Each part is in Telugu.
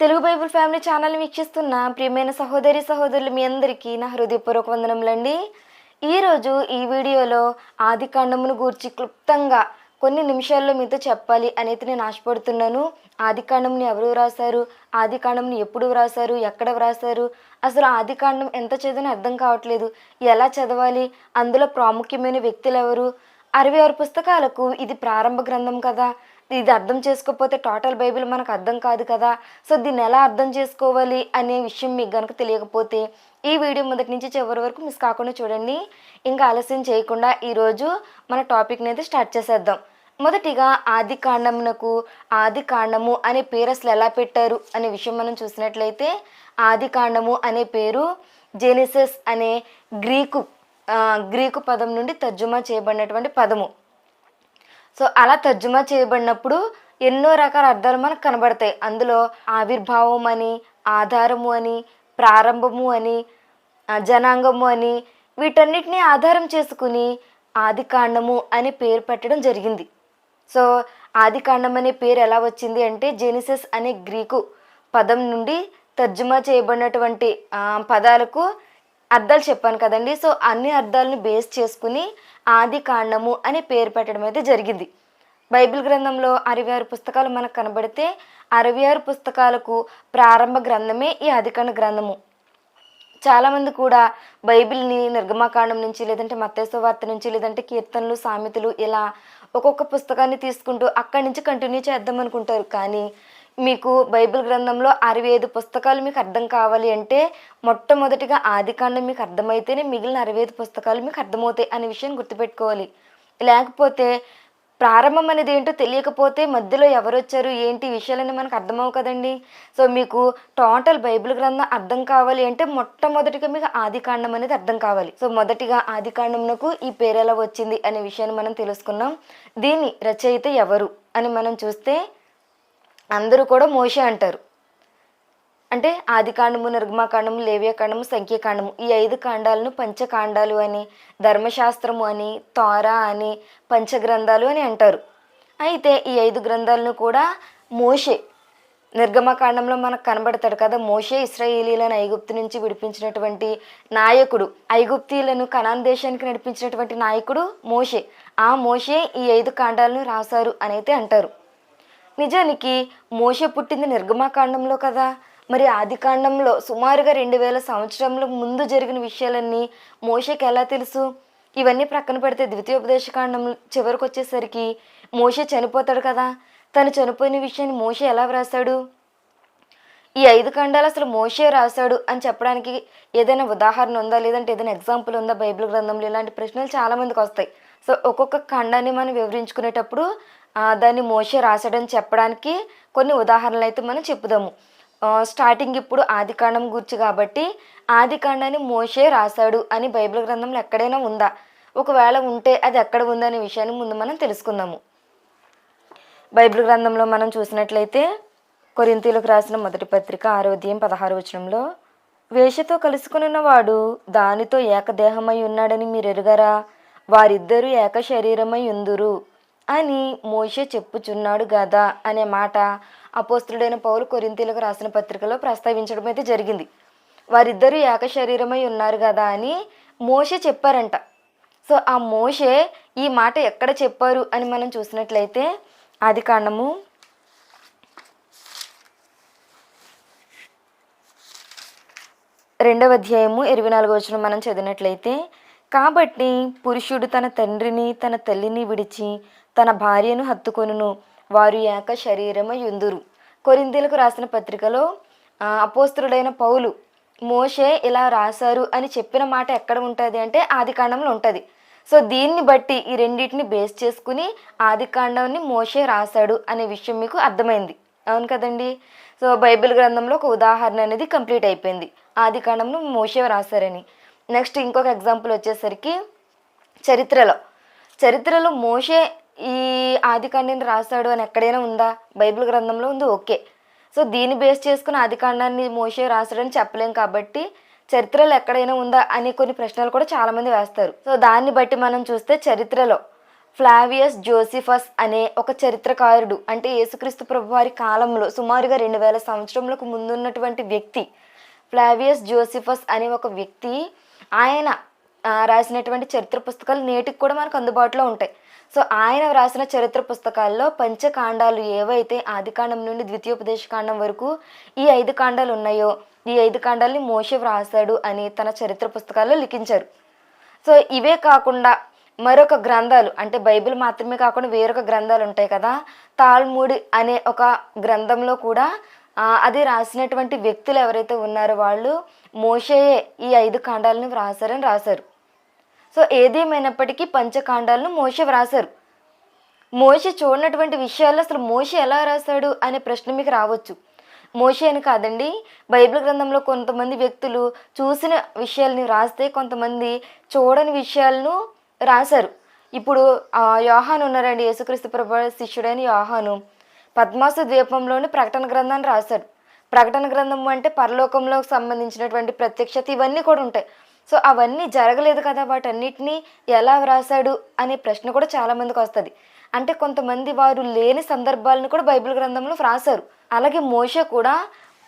తెలుగు బైబుల్ ఫ్యామిలీ ఛానల్ వీక్షిస్తున్న ప్రియమైన సహోదరి సహోదరులు మీ అందరికీ నా హృదయపూర్వక వందనములండి. ఈరోజు ఈ వీడియోలో ఆది కాండమును గూర్చి క్లుప్తంగా కొన్ని నిమిషాల్లో మీతో చెప్పాలి అనేది నేను ఆశపడుతున్నాను. ఆది కాండంని ఎవరు వ్రాసారు ఆది కాండంని ఎప్పుడు వ్రాసారు ఎక్కడ వ్రాసారు అసలు ఆది కాండం ఎంత చదివినా అర్థం కావట్లేదు. ఎలా చదవాలి? అందులో ప్రాముఖ్యమైన వ్యక్తులు ఎవరు అరవై ఆరు పుస్తకాలకు ఇది ప్రారంభ గ్రంథం కదా. ఇది అర్థం చేసుకోకపోతే టోటల్ బైబిల్ మనకు అర్థం కాదు కదా? సో దీన్ని ఎలా అర్థం చేసుకోవాలి అనే విషయం మీకు కనుక తెలియకపోతే ఈ వీడియో మొదటి నుంచి చివరి వరకు మిస్ కాకుండా చూడండి. ఇంకా ఆలస్యం చేయకుండా ఈరోజు మన టాపిక్ని అయితే స్టార్ట్ చేసేద్దాం. మొదటిగా ఆది కాండమునకు ఆది కాండము అనే పేరు అసలు ఎలా పెట్టారు అనే విషయం మనం చూసినట్లయితే ఆది కాండము అనే పేరు జెనిసెస్ అనే గ్రీకు గ్రీకు పదం నుండి తర్జుమా చేయబడినటువంటి పదము. సో అలా తర్జుమా చేయబడినప్పుడు ఎన్నో రకాల అర్థాలు మనకు కనబడతాయి. అందులో ఆవిర్భావం అని ఆధారము అని ప్రారంభము అని జనాంగము అని వీటన్నిటిని ఆధారం చేసుకుని ఆది కాండము అనే పేరు పెట్టడం జరిగింది. సో ఆది కాండం అనే పేరు ఎలా వచ్చింది అంటే జెనిసస్ అనే గ్రీకు పదం నుండి తర్జుమా చేయబడినటువంటి పదాలకు అర్థాలు చెప్పాను కదండి. సో అన్ని అర్థాలను బేస్ చేసుకుని ఆది కాండము అనే పేరు పెట్టడం అయితే జరిగింది. బైబిల్ గ్రంథంలో అరవై ఆరు పుస్తకాలు మనకు కనబడితే అరవై ఆరు పుస్తకాలకు ప్రారంభ గ్రంథమే ఈ ఆదికాండ గ్రంథము. చాలామంది కూడా బైబిల్ని నిర్గమాకాండం నుంచి లేదంటే మత్తేశ్వ వార్త నుంచి లేదంటే కీర్తనలు సామెతలు ఇలా ఒక్కొక్క పుస్తకాన్ని తీసుకుంటూ అక్కడి నుంచి కంటిన్యూ చేద్దాం అనుకుంటారు. కానీ మీకు బైబిల్ గ్రంథంలో అరవై ఐదు పుస్తకాలు మీకు అర్థం కావాలి అంటే మొట్టమొదటిగా ఆదికాండం మీకు అర్థమైతేనే మిగిలిన అరవై ఐదు పుస్తకాలు మీకు అర్థమవుతాయి అనే విషయం గుర్తుపెట్టుకోవాలి. లేకపోతే ప్రారంభం అనేది ఏంటో తెలియకపోతే మధ్యలో ఎవరు వచ్చారు ఏంటి విషయాలని మనకు అర్థమవు కదండి. సో మీకు టోటల్ బైబిల్ గ్రంథం అర్థం కావాలి అంటే మొట్టమొదటిగా మీకు ఆదికాండం అనేది అర్థం కావాలి. సో మొదటిగా ఆదికాండంకు ఈ పేరు ఎలా వచ్చింది అనే విషయాన్ని మనం తెలుసుకున్నాం. దీని రచయిత ఎవరు అని మనం చూస్తే అందరూ కూడా మోషే అంటారు. అంటే ఆదికాండము నిర్గమాకాండము లేవ్యకాండము సంఖ్యాకాండము ఈ ఐదు కాండాలను పంచకాండాలు అని ధర్మశాస్త్రము అని తోరా అని పంచగ్రంథాలు అని అంటారు. అయితే ఈ ఐదు గ్రంథాలను కూడా మోషే నిర్గమకాండంలో మనకు కనబడతాడు కదా మోషే ఇస్రాయేలీలను ఐగుప్తు నుంచి విడిపించినటువంటి నాయకుడు. ఐగుప్తీలను కనాన్ దేశానికి నడిపించినటువంటి నాయకుడు మోషే. ఆ మోషే ఈ ఐదు కాండాలను రాశారు అని అయితే అంటారు. నిజానికి మోషే పుట్టింది నిర్గమాకాండంలో కదా. మరి ఆది కాండంలో సుమారుగా రెండు వేల సంవత్సరంలో ముందు జరిగిన విషయాలన్నీ మోషకి ఎలా తెలుసు? ఇవన్నీ ప్రక్కన పెడితే ద్వితీయోపదేశ కాండం చివరికి వచ్చేసరికి మోషే చనిపోతాడు కదా. తను చనిపోయిన విషయాన్ని మోషే ఎలా వ్రాసాడు ఈ ఐదు ఖండాలు అసలు మోషే రాశాడు అని చెప్పడానికి ఏదైనా ఉదాహరణ ఉందా? లేదంటే ఏదైనా ఎగ్జాంపుల్ ఉందా? బైబిల్ గ్రంథంలో ఇలాంటి ప్రశ్నలు చాలామందికి వస్తాయి. సో ఒక్కొక్క ఖండాన్ని మనం వివరించుకునేటప్పుడు దాన్ని మోషే రాశాడని చెప్పడానికి కొన్ని ఉదాహరణలు అయితే మనం చెప్పుదాము. స్టార్టింగ్ ఇప్పుడు ఆది కాండం గురించి కాబట్టి ఆది కాండాన్ని మోషే రాశాడు అని బైబిల్ గ్రంథంలో ఎక్కడైనా ఉందా? ఒకవేళ ఉంటే అది ఎక్కడ ఉందనే విషయాన్ని ముందు మనం తెలుసుకుందాము. బైబిల్ గ్రంథంలో మనం చూసినట్లయితే కొరింతీలకు రాసిన మొదటి పత్రిక ఆరోగ్యం పదహారు వచనంలో వేషతో కలుసుకునున్నవాడు దానితో ఏకదేహమై ఉన్నాడని మీరు ఎరుగరా వారిద్దరూ ఏక శరీరమై ఉందురు. అని మోషే చెప్పుచున్నాడు గదా అనే మాట అపోస్తుడైన పౌలు కొరింతీలకు రాసిన పత్రికలో ప్రస్తావించడం అయితే జరిగింది. వారిద్దరూ ఏక శరీరమై ఉన్నారు కదా అని మోషే చెప్పారంట. సో ఆ మోషే ఈ మాట ఎక్కడ చెప్పారు అని మనం చూసినట్లయితే ఆది కాండము రెండవ అధ్యాయము ఇరవై నాలుగు వచ్చిన మనం చదివినట్లయితే కాబట్టి పురుషుడు తన తండ్రిని తన తల్లిని విడిచి తన భార్యను హత్తుకొనును. వారు ఏక శరీరము ఎందురు కొరిందీలకు రాసిన పత్రికలో ఆ, అపోస్తుడైన పౌలు మోషే ఇలా రాశారు అని చెప్పిన మాట ఎక్కడ ఉంటుంది అంటే ఆది కాండంలో ఉంటుంది. సో దీన్ని బట్టి ఈ రెండింటిని బేస్ చేసుకుని ఆది కాండాన్ని మోషే రాశాడు అనే విషయం మీకు అర్థమైంది. అవును కదండి? సో బైబిల్ గ్రంథంలో ఒక ఉదాహరణ అనేది కంప్లీట్ అయిపోయింది. ఆది కాండంలో మోషే రాశారని. నెక్స్ట్ ఇంకొక ఎగ్జాంపుల్ వచ్చేసరికి చరిత్రలో. చరిత్రలో మోషే ఈ ఆది కాండాన్ని రాశాడు అని ఎక్కడైనా ఉందా? బైబిల్ గ్రంథంలో ఉంది ఓకే. సో దీన్ని బేస్ చేసుకుని ఆది కాండాన్ని మోషే రాశాడని చెప్పలేం కాబట్టి చరిత్రలో ఎక్కడైనా ఉందా అనే కొన్ని ప్రశ్నలు కూడా చాలామంది వేస్తారు. సో దాన్ని బట్టి మనం చూస్తే చరిత్రలో ఫ్లావియస్ జోసిఫస్ అనే ఒక చరిత్రకారుడు అంటే యేసుక్రీస్తు ప్రభు వారి కాలంలో సుమారుగా రెండు వేల సంవత్సరంలకు ముందున్నటువంటి వ్యక్తి ఫ్లావియస్ జోసిఫస్ అనే ఒక వ్యక్తి ఆయన రాసినటువంటి చరిత్ర పుస్తకాలు నేటికి కూడా మనకు అందుబాటులో ఉంటాయి. సో ఆయన రాసిన చరిత్ర పుస్తకాల్లో పంచకాండాలు ఏవైతే ఆదికాండం నుండి ద్వితీయోపదేశ కాండం వరకు ఈ ఐదు కాండాలు ఉన్నాయో ఈ ఐదు కాండాల్ని మోషే వ్రాసాడు అని తన చరిత్ర పుస్తకాల్లో లిఖించారు. సో ఇవే కాకుండా మరొక గ్రంథాలు అంటే బైబిల్ మాత్రమే కాకుండా వేరొక గ్రంథాలు ఉంటాయి కదా తాల్ముడి అనే ఒక గ్రంథంలో కూడా అది రాసినటువంటి వ్యక్తులు ఎవరైతే ఉన్నారో వాళ్ళు మోషయే ఈ ఐదు కాండాలను వ్రాసారని రాశారు. సో ఏదేమైనప్పటికీ పంచకాండాలను మోష వ్రాసారు మోష చూడనటువంటి విషయాలు అసలు మోష ఎలా రాశాడు అనే ప్రశ్న మీకు రావచ్చు. మోష అని కాదండి బైబిల్ గ్రంథంలో కొంతమంది వ్యక్తులు చూసిన విషయాల్ని రాస్తే కొంతమంది చూడని విషయాలను రాశారు. ఇప్పుడు యోహాను ఉన్నారండి యేసుక్రీస్తు ప్రభు శిష్యుడైన యోహాను. పద్మాసు ద్వీపంలోని ప్రకటన గ్రంథాన్ని రాశాడు. ప్రకటన గ్రంథం అంటే పరలోకంలోకి సంబంధించినటువంటి ప్రత్యక్షత ఇవన్నీ కూడా ఉంటాయి. సో అవన్నీ జరగలేదు కదా వాటన్నిటినీ ఎలా వ్రాసాడు అనే ప్రశ్న కూడా చాలా మందికి వస్తుంది. అంటే కొంతమంది వారు లేని సందర్భాలను కూడా బైబిల్ గ్రంథంలో వ్రాసారు అలాగే మోష కూడా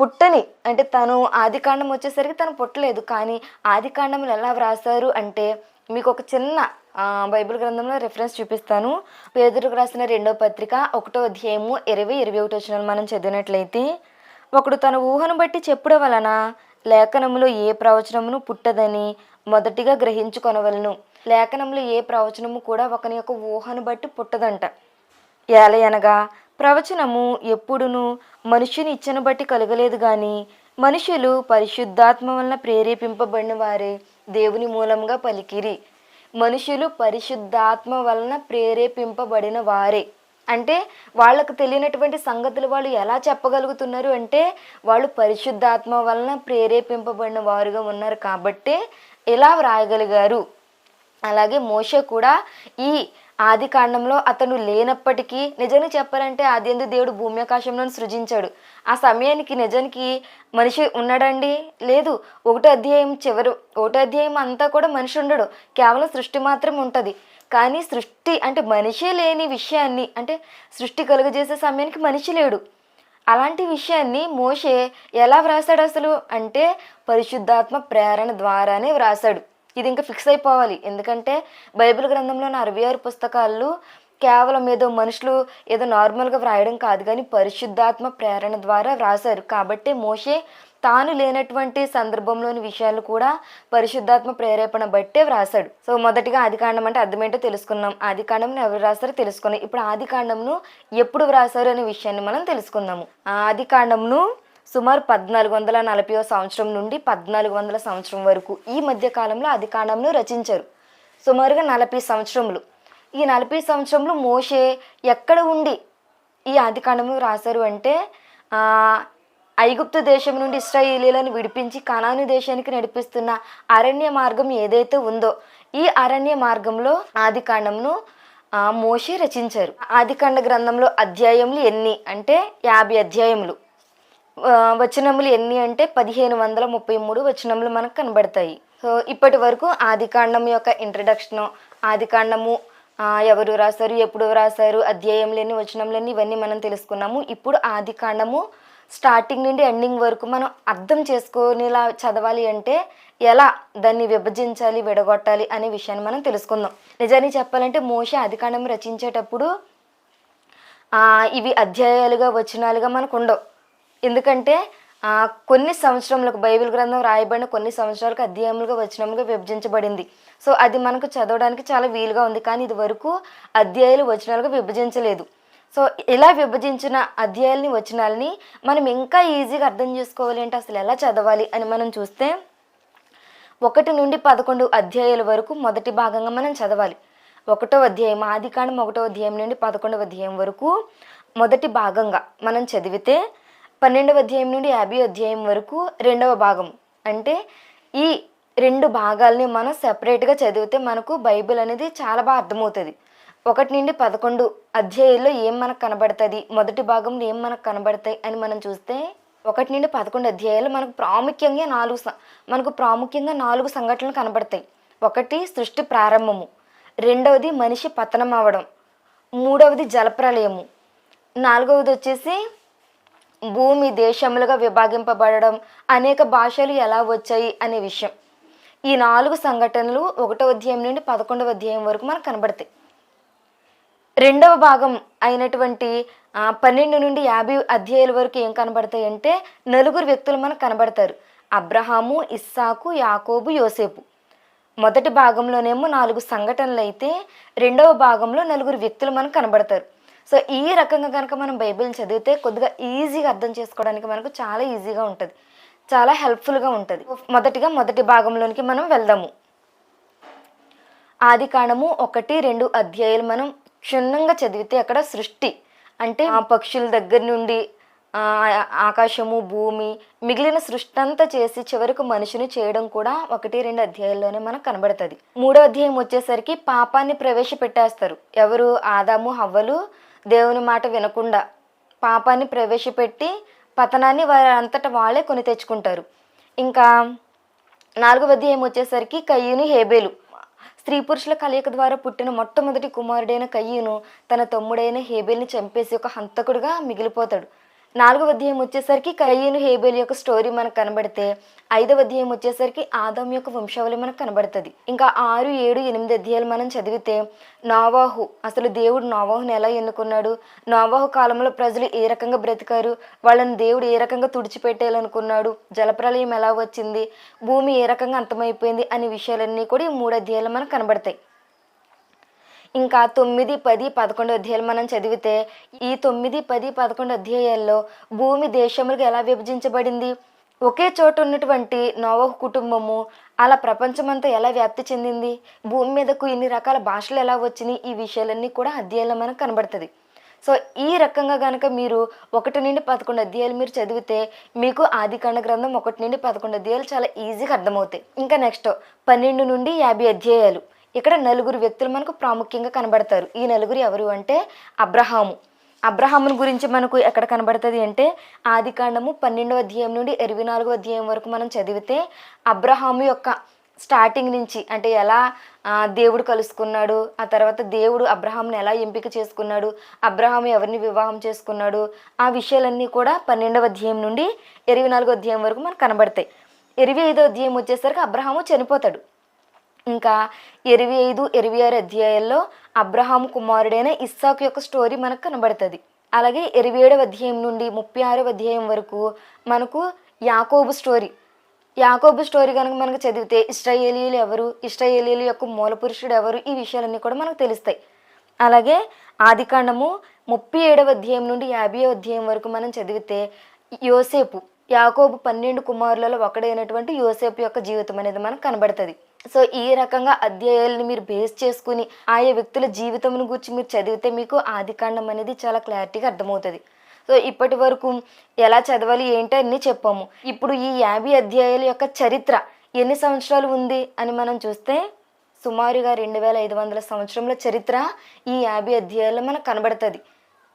పుట్టని అంటే తను ఆదికాండం వచ్చేసరికి తను పుట్టలేదు. కానీ ఆదికాండంలో ఎలా వ్రాసారు అంటే మీకు ఒక చిన్న బైబిల్ గ్రంథంలో రెఫరెన్స్ చూపిస్తాను. పేదరికి రాసిన రెండో పత్రిక ఒకటో అధ్యాయము ఇరవై ఇరవై ఒకటి వచ్చిన మనం చదివినట్లయితే ఒకడు తన ఊహను బట్టి చెప్పడం వలన లేఖనములో ఏ ప్రవచనమును పుట్టదని మొదటిగా గ్రహించుకొనవలను. లేఖనంలో ఏ ప్రవచనము కూడా ఒకని యొక్క ఊహను బట్టి పుట్టదంట. ఏలయనగా ప్రవచనము ఎప్పుడును మనుషుని ఇచ్చను బట్టి కలగలేదు కానీ మనుషులు పరిశుద్ధాత్మ వలన ప్రేరేపింపబడిన వారే దేవుని మూలంగా పలికిరి. మనుషులు పరిశుద్ధాత్మ వలన ప్రేరేపింపబడిన వారే. అంటే వాళ్ళకు తెలియనటువంటి సంగతులు వాళ్ళు ఎలా చెప్పగలుగుతున్నారు అంటే వాళ్ళు పరిశుద్ధాత్మ వలన ప్రేరేపింపబడిన వారుగా ఉన్నారు కాబట్టే ఇలా వ్రాయగలిగారు? అలాగే మోష కూడా ఈ ఆది కాండంలో అతను లేనప్పటికీ నిజానికి చెప్పాలంటే ఆది ఎందు దేవుడు భూమ్యాకాశంలో సృజించాడు. ఆ సమయానికి నిజానికి మనిషి ఉన్నాడండి? లేదు. ఒకటో అధ్యాయం చివరి ఒకటో అధ్యాయం అంతా కూడా మనిషి ఉండడు. కేవలం సృష్టి మాత్రం ఉంటుంది. కానీ సృష్టి అంటే మనిషే లేని విషయాన్ని అంటే సృష్టి కలుగజేసే సమయానికి మనిషి లేడు. అలాంటి విషయాన్ని మోషే ఎలా వ్రాసాడు అసలు? అంటే పరిశుద్ధాత్మ ప్రేరణ ద్వారానే వ్రాసాడు ఇది ఇంకా ఫిక్స్ అయిపోవాలి. ఎందుకంటే బైబిల్ గ్రంథంలోని అరవై ఆరు పుస్తకాలు కేవలం ఏదో మనుషులు ఏదో నార్మల్గా వ్రాయడం కాదు కానీ పరిశుద్ధాత్మ ప్రేరణ ద్వారా వ్రాసారు కాబట్టి మోషే తాను లేనటువంటి సందర్భంలోని విషయాలు కూడా పరిశుద్ధాత్మ ప్రేరేపణ బట్టే వ్రాసాడు సో మొదటిగా ఆదికాండం అంటే అర్థమేంటో తెలుసుకున్నాం ఆదికాండం ఎవరు రాస్తారో తెలుసుకున్నాం ఇప్పుడు ఆదికాండంను ఎప్పుడు వ్రాసారు అనే విషయాన్ని మనం తెలుసుకుందాము. ఆ ఆదికాండంను సుమారు పద్నాలుగు వందల నలభై సంవత్సరం నుండి పద్నాలుగు వందల సంవత్సరం వరకు ఈ మధ్య కాలంలో ఆదికాండంను రచించారు. సుమారుగా నలభై సంవత్సరములు. ఈ నలభై సంవత్సరంలో మోషే ఎక్కడ ఉండి ఈ ఆదికాండము రాశారు అంటే ఐగుప్తు దేశం నుండి ఇస్రాయేలీలను విడిపించి కనాను దేశానికి నడిపిస్తున్న అరణ్య మార్గం ఏదైతే ఉందో ఈ అరణ్య మార్గంలో ఆదికాండంను మోషే రచించారు. ఆదికాండ గ్రంథంలో అధ్యాయములు ఎన్ని? అంటే యాభై అధ్యాయములు. వచనములు ఎన్ని అంటే పదిహేను వందల ముప్పై మూడు వచనములు మనకు కనబడతాయి. సో ఇప్పటి వరకు ఆదికాండం యొక్క ఇంట్రడక్షను ఆదికాండము ఎవరు రాశారు ఎప్పుడు రాశారు అధ్యాయం లేని వచనములు ఇవన్నీ మనం తెలుసుకున్నాము. ఇప్పుడు ఆదికాండము స్టార్టింగ్ నుండి ఎండింగ్ వరకు మనం అర్థం చేసుకునేలా చదవాలి అంటే ఎలా దాన్ని విభజించాలి విడగొట్టాలి అనే విషయాన్ని మనం తెలుసుకుందాం. నిజాన్ని చెప్పాలంటే మోష ఆదికాండం రచించేటప్పుడు ఇవి అధ్యాయాలుగా వచనాలుగా మనకు ఉండవు. ఎందుకంటే కొన్ని సంవత్సరములకు బైబిల్ గ్రంథం రాయబడిన కొన్ని సంవత్సరాలకు అధ్యాయములుగా వచనములుగా విభజించబడింది. సో అది మనకు చదవడానికి చాలా వీలుగా ఉంది. కానీ ఇది వరకు అధ్యాయులు వచనాలుగా విభజించలేదు. సో ఇలా విభజించిన అధ్యాయాలని వచనాలని మనం ఇంకా ఈజీగా అర్థం చేసుకోవాలి అంటే అసలు ఎలా చదవాలి అని మనం చూస్తే ఒకటి నుండి పదకొండు అధ్యాయాల వరకు మొదటి భాగంగా మనం చదవాలి. ఒకటో అధ్యాయం ఆదికాండం ఒకటో అధ్యాయం నుండి పదకొండవ అధ్యాయం వరకు మొదటి భాగంగా మనం చదివితే పన్నెండవ అధ్యాయం నుండి యాభై అధ్యాయం వరకు రెండవ భాగం. అంటే ఈ రెండు భాగాల్ని మనం సెపరేట్గా చదివితే మనకు బైబిల్ అనేది చాలా బాగా అర్థమవుతుంది. ఒకటి నుండి పదకొండు అధ్యాయుల్లో ఏం మనకు కనబడుతుంది మొదటి భాగంలో ఏం మనకు కనబడతాయి అని మనం చూస్తే ఒకటి నుండి పదకొండు అధ్యాయాలు మనకు ప్రాముఖ్యంగా నాలుగు స- మనకు ప్రాముఖ్యంగా నాలుగు సంఘటనలు కనబడతాయి. ఒకటి సృష్టి ప్రారంభము రెండవది మనిషి పతనం అవ్వడం మూడవది జలప్రలయము నాలుగవది వచ్చేసి భూమి దేశములుగా విభాగింపబడడం అనేక భాషలు ఎలా వచ్చాయి అనే విషయం. ఈ నాలుగు సంఘటనలు ఒకటో అధ్యాయం నుండి పదకొండవ అధ్యాయం వరకు మనకు కనబడతాయి. రెండవ భాగం అయినటువంటి పన్నెండు నుండి యాభై అధ్యాయుల వరకు ఏం కనబడతాయి అంటే నలుగురు వ్యక్తులు మనకు కనబడతారు. అబ్రహాము ఇస్సాకు యాకోబు యోసేపు. మొదటి భాగంలోనేమో నాలుగు సంఘటనలు అయితే రెండవ భాగంలో నలుగురు వ్యక్తులు మనకు కనబడతారు. సో ఈ రకంగా కనుక మనం బైబిల్ చదివితే కొద్దిగా ఈజీగా అర్థం చేసుకోవడానికి మనకు చాలా ఈజీగా ఉంటుంది. చాలా హెల్ప్ఫుల్గా ఉంటుంది. మొదటిగా మొదటి భాగంలోనికి మనం వెళ్దాము. ఆది కాండము ఒకటి రెండు అధ్యాయులు మనం క్షుణ్ణంగా చదివితే అక్కడ సృష్టి అంటే ఆ పక్షుల దగ్గర నుండి ఆకాశము భూమి మిగిలిన సృష్టి అంతా చేసి చివరకు మనిషిని చేయడం కూడా ఒకటి రెండు అధ్యాయాల్లోనే మనకు కనబడుతుంది. మూడో అధ్యాయం వచ్చేసరికి పాపాన్ని ప్రవేశపెట్టేస్తారు. ఎవరు? ఆదాము హవ్వలు దేవుని మాట వినకుండా పాపాన్ని ప్రవేశపెట్టి పతనాన్ని వారి అంతటా వాళ్ళే కొని తెచ్చుకుంటారు. ఇంకా నాలుగవది ఏమొచ్చేసరికి కయ్యూని హేబేలు. స్త్రీ పురుషుల కలయిక ద్వారా పుట్టిన మొట్టమొదటి కుమారుడైన కయ్యూను తన తమ్ముడైన హేబేల్ని చంపేసి ఒక హంతకుడుగా మిగిలిపోతాడు. నాలుగవ అధ్యాయం వచ్చేసరికి కయ్యను హేబేల్ యొక్క స్టోరీ మనకు కనబడితే ఐదవ అధ్యాయం వచ్చేసరికి ఆదం యొక్క వంశావళి మనకు కనబడుతుంది. ఇంకా ఆరు ఏడు ఎనిమిది అధ్యాయాలు మనం చదివితే నోవాహు అసలు దేవుడు నోవాహుని ఎలా ఎన్నుకున్నాడు? నోవాహు కాలంలో ప్రజలు ఏ రకంగా బ్రతికారు? వాళ్ళని దేవుడు ఏ రకంగా తుడిచిపెట్టేయాలనుకున్నాడు? జలప్రలయం ఎలా వచ్చింది? భూమి ఏ రకంగా అంతమైపోయింది? అనే విషయాలన్నీ కూడా ఈ మూడు అధ్యాయాలు మనకు కనబడతాయి. ఇంకా తొమ్మిది పది పదకొండు అధ్యాయాలు మనం చదివితే ఈ తొమ్మిది పది పదకొండు అధ్యాయాల్లో భూమి దేశములకు ఎలా విభజించబడింది? ఒకే చోట ఉన్నటువంటి నోవహ కుటుంబము అలా ప్రపంచమంతా ఎలా వ్యాప్తి చెందింది? భూమి మీదకు ఇన్ని రకాల భాషలు ఎలా వచ్చినాయి? ఈ విషయాలన్నీ కూడా అధ్యాయంలో మనకు కనబడుతుంది. సో ఈ రకంగా కనుక మీరు ఒకటి నుండి పదకొండు అధ్యాయాలు మీరు చదివితే మీకు ఆదికాండ గ్రంథం ఒకటి నుండి పదకొండు అధ్యాయాలు చాలా ఈజీగా అర్థమవుతాయి. ఇంకా నెక్స్ట్ పన్నెండు నుండి యాభై అధ్యాయాలు. ఇక్కడ నలుగురు వ్యక్తులు మనకు ప్రాముఖ్యంగా కనబడతారు. ఈ నలుగురు ఎవరు అంటే అబ్రహాము. అబ్రహాముని గురించి మనకు ఎక్కడ కనబడుతుంది అంటే ఆదికాండము పన్నెండవ అధ్యాయం నుండి ఇరవై నాలుగో అధ్యాయం వరకు మనం చదివితే అబ్రహాము యొక్క స్టార్టింగ్ నుంచి అంటే ఎలా దేవుడు కలుసుకున్నాడు ఆ తర్వాత దేవుడు అబ్రహాంని ఎలా ఎంపిక చేసుకున్నాడు అబ్రహాం ఎవరిని వివాహం చేసుకున్నాడు ఆ విషయాలన్నీ కూడా పన్నెండవ అధ్యాయం నుండి ఇరవై నాలుగో అధ్యాయం వరకు మనకు కనబడతాయి. ఇరవై ఐదో అధ్యాయం వచ్చేసరికి అబ్రహాము చనిపోతాడు. ఇంకా ఇరవై ఐదు ఇరవై ఆరు అధ్యాయాల్లో అబ్రహాం కుమారుడైన ఇస్సాకు యొక్క స్టోరీ మనకు కనబడుతుంది. అలాగే ఇరవై ఏడవ అధ్యాయం నుండి ముప్పై ఆరవ అధ్యాయం వరకు మనకు యాకోబు స్టోరీ. యాకోబు స్టోరీ కనుక మనకు చదివితే ఇస్రాయేలీలు ఎవరు ఇస్రాయేలీల యొక్క మూల పురుషుడు ఎవరు ఈ విషయాలన్నీ కూడా మనకు తెలుస్తాయి. అలాగే ఆదికాండము ముప్పై ఏడవ అధ్యాయం నుండి యాభై అధ్యాయం వరకు మనం చదివితే యోసేపు యాకోబు పన్నెండు కుమారులలో ఒకడైనటువంటి యోసేపు యొక్క జీవితం అనేది మనకు కనబడుతుంది. సో ఈ రకంగా అధ్యాయాలను మీరు బేస్ చేసుకుని ఆయా వ్యక్తుల జీవితం గురించి మీరు చదివితే మీకు ఆదికాండం అనేది చాలా క్లారిటీగా అర్థమవుతుంది. సో ఇప్పటి వరకు ఎలా చదవాలి ఏంటి అన్నీ చెప్పాము. ఇప్పుడు ఈ యాభై అధ్యాయాల యొక్క చరిత్ర ఎన్ని సంవత్సరాలు ఉంది అని మనం చూస్తే సుమారుగా రెండు వేల ఐదు వందల సంవత్సరముల చరిత్ర ఈ యాభై అధ్యాయాల్లో మనకు కనబడుతుంది.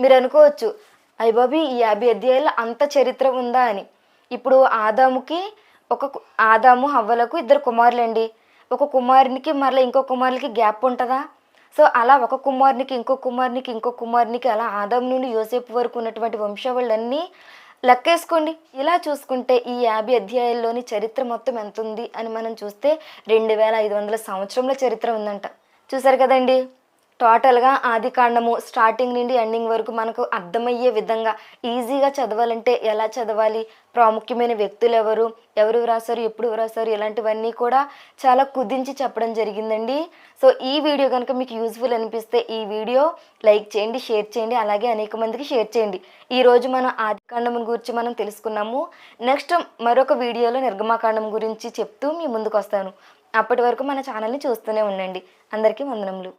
మీరు అనుకోవచ్చు అయ్యబాబీ ఈ యాభై అధ్యాయాల్లో అంత చరిత్ర ఉందా అని. ఇప్పుడు ఆదాముకి ఒక కు- ఆదాము హవ్వలకు ఇద్దరు కుమారులండి. ఒక కుమారునికి మరలా ఇంకో కుమారునికి గ్యాప్ ఉంటుందా? సో అలా ఒక కుమారునికి ఇంకో కుమారునికి ఇంకో కుమారునికి అలా ఆదాం నుండి యోసేపు వరకు ఉన్నటువంటి వంశావళులన్నీ లెక్కేసుకోండి. ఇలా చూసుకుంటే ఈ యాభై అధ్యాయాల్లోని చరిత్ర మొత్తం ఎంత ఉంది అని మనం చూస్తే రెండు వేల ఐదు వందల సంవత్సరంలో చరిత్ర ఉందంట. చూసారు కదండి? టోటల్గా ఆది కాండము స్టార్టింగ్ నుండి ఎండింగ్ వరకు మనకు అర్థమయ్యే విధంగా ఈజీగా చదవాలంటే ఎలా చదవాలి ప్రాముఖ్యమైన వ్యక్తులు ఎవరు ఎవరు వ్రాసారు ఎప్పుడు వ్రాసారు ఇలాంటివన్నీ కూడా చాలా కుదించి చెప్పడం జరిగిందండి. సో ఈ వీడియో కనుక మీకు యూజ్ఫుల్ అనిపిస్తే ఈ వీడియో లైక్ చేయండి షేర్ చేయండి అలాగే అనేక మందికి షేర్ చేయండి. ఈరోజు మనం ఆదికాండం గురించి మనం తెలుసుకున్నాము. నెక్స్ట్ మరొక వీడియోలో నిర్గమాకాండం గురించి చెప్తూ మీ ముందుకు వస్తాను అప్పటి వరకు మన ఛానల్ని చూస్తూనే ఉండండి. అందరికీ వందనములు.